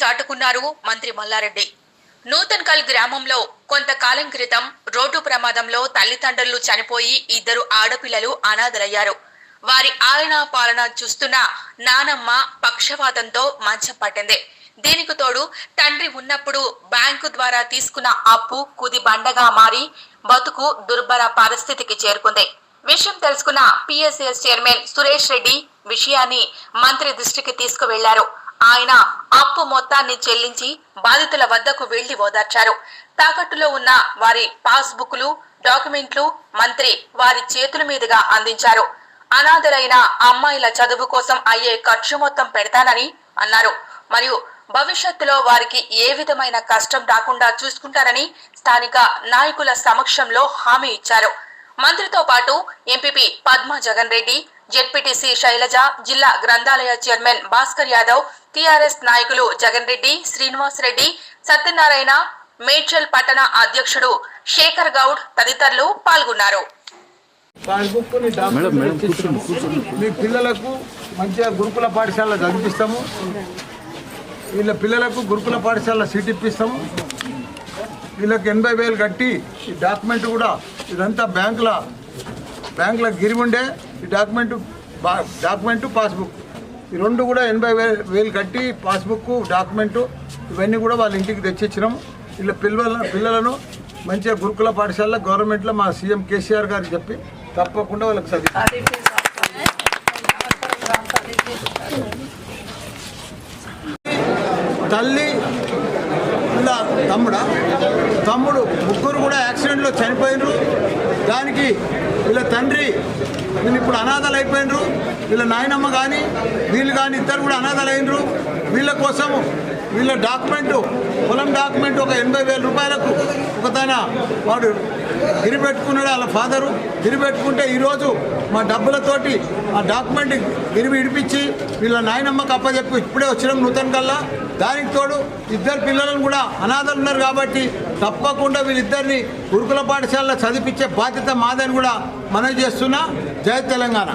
చాటుకున్నారు మంత్రి మల్లారెడ్డి. నూతన్కల్ గ్రామంలో కొంతకాలం క్రితం రోడ్డు ప్రమాదంలో తల్లిదండ్రులు చనిపోయి ఇద్దరు ఆడపిల్లలు అనాథలయ్యారు. వారి ఆయన పాలన చూస్తున్న నానమ్మ పక్షవాతంతో మంచం పట్టింది. దీనికి తోడు తండ్రి ఉన్నప్పుడు బ్యాంకు ద్వారా తీసుకున్న అప్పు కుది బండగా మారి బతుకు దుర్భర పరిస్థితికి చేరుకుంది. విషయం తెలుసుకున్న పిఎస్ఎస్ చైర్మన్ సురేష్ రెడ్డి విషయాన్ని మంత్రి దృష్టికి తీసుకువెళ్ళారు. ఆయన అప్పు మొత్తాన్ని చెల్లించి బాధితుల వద్దకు వెళ్ళి ఓదార్చారు. తాకట్టులో ఉన్న వారి పాస్బుక్లు డాక్యుమెంట్లు మంత్రి వారి చేతుల మీదుగా అందించారు. అనాథలైన అమ్మాయిల చదువు కోసం అయ్యే ఖర్చు మొత్తం పెడతానని అన్నారు. మరియు భవిష్యత్తులో వారికి ఏ విధమైన కష్టం రాకుండా చూసుకుంటారని స్థానిక నాయకుల సమక్షంలో హామీ ఇచ్చారు. మంత్రితో పాటు ఎంపీపీ పద్మా జగన్ రెడ్డి జెడ్పీటీసీ శైలజ జిల్లా గ్రంథాలయ చైర్మన్ భాస్కర్ యాదవ్ టీఆర్ఎస్ నాయకులు జగన్ రెడ్డి శ్రీనివాస్ రెడ్డి సత్యనారాయణ మేడ్చల్ పట్టణ అధ్యక్షుడు శేఖర్ గౌడ్ తదితరులు పాల్గొన్నారు. మీ పిల్లలకు మంచిగా గురుకుల పాఠశాల చదివిస్తాము వీళ్ళ పిల్లలకు గురుకుల పాఠశాల సీట్ ఇప్పిస్తాము. వీళ్ళకి ఎనభై వేలు కట్టి ఈ డాక్యుమెంట్ కూడా ఇదంతా బ్యాంకుల బ్యాంకుల గిరి ఉండే ఈ డాక్యుమెంట్ బా- డాక్యుమెంట్ పాస్బుక్. ఈ రెండు కూడా ఎనభై వేలు వేలు కట్టి పాస్బుక్ డాక్యుమెంటు ఇవన్నీ కూడా వాళ్ళ ఇంటికి తెచ్చిచ్చినాం. వీళ్ళ పిల్లల పిల్లలను మంచిగా గురుకుల పాఠశాల గవర్నమెంట్లో మా సీఎం కేసీఆర్ గారు చెప్పి తప్పకుండా వాళ్ళకి చదివి తల్లి తమ్ముడా? తమ్ముడు ముగ్గురు కూడా యాక్సిడెంట్లో చనిపోయినరు. దానికి వీళ్ళ తండ్రి వీళ్ళు ఇప్పుడు అనాథలు అయిపోయినరు వీళ్ళ నాయనమ్మ కానీ వీళ్ళు కానీ ఇద్దరు కూడా అనాథలు అయినరు వీళ్ళ కోసం వీళ్ళ డాక్యుమెంటు పొలం డాక్యుమెంట్ ఒక ఎనభై వేల రూపాయలకు ఒక తన వాడు గిరిపెట్టుకున్నాడు వాళ్ళ ఫాదరు. గిరిపెట్టుకుంటే ఈరోజు మా డబ్బులతోటి ఆ డాక్యుమెంట్ గిరి ఇడిపించి వీళ్ళ నాయనమ్మకి అప్పచెప్పు ఇప్పుడే వచ్చినాం నూతన కల్లా. దానికి తోడు ఇద్దరు పిల్లలను కూడా అనాథలు ఉన్నారు కాబట్టి తప్పకుండా వీళ్ళిద్దరిని గురుకుల పాఠశాలలో చదివించే బాధ్యత మాదని కూడా మనం చేస్తున్నా. జై తెలంగాణ.